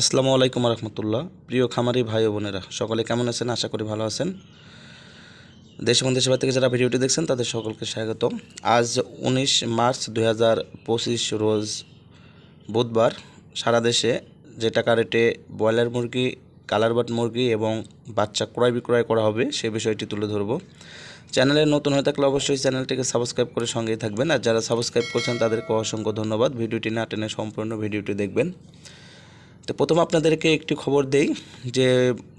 আসসালামু আলাইকুম রহমতুল্লাহ প্রিয় খামারি ভাই ও বোনেরা, সকলে কেমন আছেন? আশা করি ভালো আছেন। দেশ এবং দেশের থেকে যারা ভিডিওটি দেখছেন, তাদের সকলকে স্বাগত। আজ উনিশ মার্চ দুই হাজার পঁচিশ রোজ বুধবার। সারা দেশে যে টাকা রেটে ব্রয়লার মুরগি কালারবাট মুরগি এবং বাচ্চা ক্রয় বিক্রয় করা হবে, সে বিষয়টি তুলে ধরব। চ্যানেলে নতুন হয়ে থাকলে অবশ্যই চ্যানেলটিকে সাবস্ক্রাইব করে সঙ্গেই থাকবেন। আর যারা সাবস্ক্রাইব করছেন, তাদেরকে অসংখ্য ধন্যবাদ। ভিডিওটি না টেনে সম্পূর্ণ ভিডিওটি দেখবেন। তো প্রথম আপনাদেরকে একটি খবর দেই যে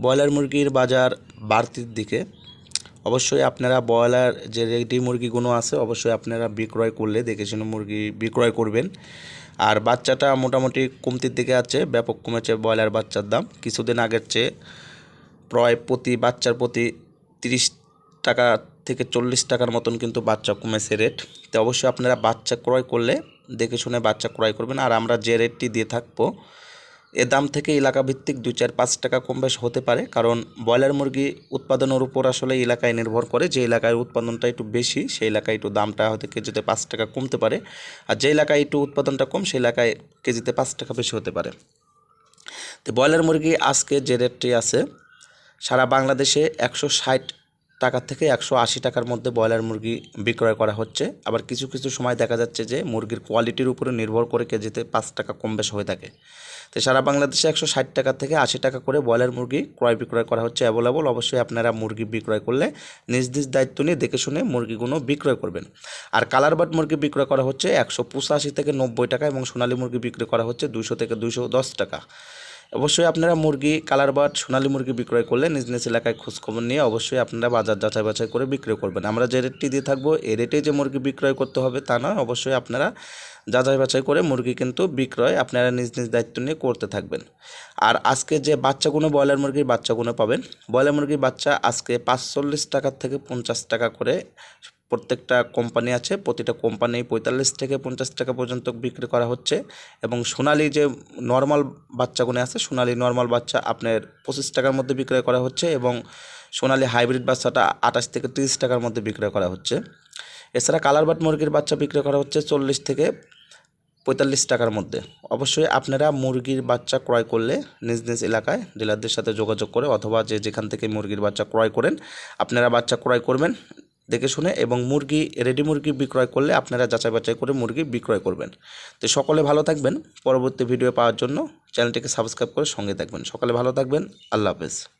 ব্রয়লার মুরগির বাজার বাড়তির দিকে। অবশ্যই আপনারা ব্রয়লার যে রেডি মুরগিগুলো আছে, অবশ্যই আপনারা বিক্রয় করলে দেখে শুনে মুরগি বিক্রয় করবেন। আর বাচ্চাটা মোটামুটি কমতির দিকে আছে, ব্যাপক কমেছে ব্রয়লার বাচ্চার দাম। কিছুদিন আগের চেয়ে প্রায় প্রতি বাচ্চার প্রতি তিরিশ টাকা থেকে চল্লিশ টাকার মতন কিন্তু বাচ্চা কমেছে রেট। তো অবশ্যই আপনারা বাচ্চা ক্রয় করলে দেখে শুনে বাচ্চা ক্রয় করবেন। আর আমরা যে রেটটি দিয়ে থাকব এ দাম থেকে এলাকা ভিত্তিক দুই চার পাঁচ টাকা কম বেশ হতে পারে, কারণ ব্রয়লার মুরগি উৎপাদনের উপর আসলে এলাকায় নির্ভর করে। যে এলাকায় উৎপাদনটা একটু বেশি, সেই এলাকায় একটু দামটা হয়তো কেজিতে পাঁচ টাকা কমতে পারে। আর যে এলাকায় একটু উৎপাদনটা কম, সেই এলাকায় কেজিতে পাঁচ টাকা বেশি হতে পারে। তো ব্রয়লার মুরগি আজকে যে রেটটি আছে, সারা বাংলাদেশে একশো ষাট টাকা থেকে একশো আশি টাকার মধ্যে ব্রয়লার মুরগি বিক্রয় করা হচ্ছে। আবার কিছু কিছু সময় দেখা যাচ্ছে যে মুরগির কোয়ালিটির উপরে নির্ভর করে কেজিতে পাঁচ টাকা কম বেশ হয়ে থাকে। তো সারা বাংলাদেশে একশো ষাট টাকা থেকে আশি টাকা করে ব্রয়লার মুরগি ক্রয় বিক্রয় করা হচ্ছে অ্যাভেলেবল অবশ্যই আপনারা মুরগি বিক্রয় করলে নিজ নিজ দায়িত্ব নিয়ে দেখে শুনে মুরগিগুলো বিক্রয় করবেন। আর কালার বাট মুরগি বিক্রয় করা হচ্ছে একশো পঁচাশি থেকে নব্বই টাকা এবং সোনালী মুরগি বিক্রি করা হচ্ছে দুশো থেকে দুশো দশ টাকা। অবশ্যই আপনারা মুরগি, কালার বাট সোনালী মুরগি বিক্রয় করলে নিজ নিজ এলাকায় খোঁজখবর নিয়ে অবশ্যই আপনারা বাজার যাচাই বাছাই করে বিক্রয় করবেন। আমরা যে রেটটি দিয়ে থাকব, এই রেটে যে মুরগি বিক্রয় করতে হবে তা নয়, অবশ্যই আপনারা যাচাই বাছাই করে মুরগি কিন্তু বিক্রয় আপনারা নিজ নিজ দায়িত্ব নিয়ে করতে থাকবেন। আর আজকে যে বাচ্চাগুলো ব্রয়লার মুরগির বাচ্চাগুলো পাবেন, ব্রয়লার মুরগির বাচ্চা আজকে পাঁচচল্লিশ টাকার থেকে পঞ্চাশ টাকা করে প্রত্যেকটা কোম্পানি আছে, প্রতিটা কোম্পানি পঁয়তাল্লিশ থেকে পঞ্চাশ টাকা পর্যন্ত বিক্রি করা হচ্ছে। এবং সোনালি যে নর্মাল বাচ্চাগুলো আছে, সোনালি নর্মাল বাচ্চা আপনার পঁচিশ টাকার মধ্যে বিক্রয় করা হচ্ছে এবং সোনালি হাইব্রিড বাচ্চাটা আঠাশ থেকে তিরিশ টাকার মধ্যে বিক্রয় করা হচ্ছে। এছাড়া কালারবাট মুরগির বাচ্চা বিক্রয় করা হচ্ছে চল্লিশ থেকে পঁয়তাল্লিশ টাকার মধ্যে। অবশ্যই আপনারা মুরগির বাচ্চা ক্রয় করলে নিজ নিজ এলাকায় ডিলারদের সাথে যোগাযোগ করে অথবা যে যেখান থেকে মুরগির বাচ্চা ক্রয় করেন, আপনারা বাচ্চা ক্রয় করবেন। দেখে শুনে এবং মুরগি রেডি মুরগি বিক্রয় করলে আপনারা যাচাই বাছাই করে মুরগি বিক্রয় করবেন। তো সকলে ভালো থাকবেন। পরবর্তী ভিডিও পাওয়ার জন্য চ্যানেলটিকে সাবস্ক্রাইব করে সঙ্গে থাকবেন। সকলে ভালো থাকবেন। আল্লাহ হাফেজ।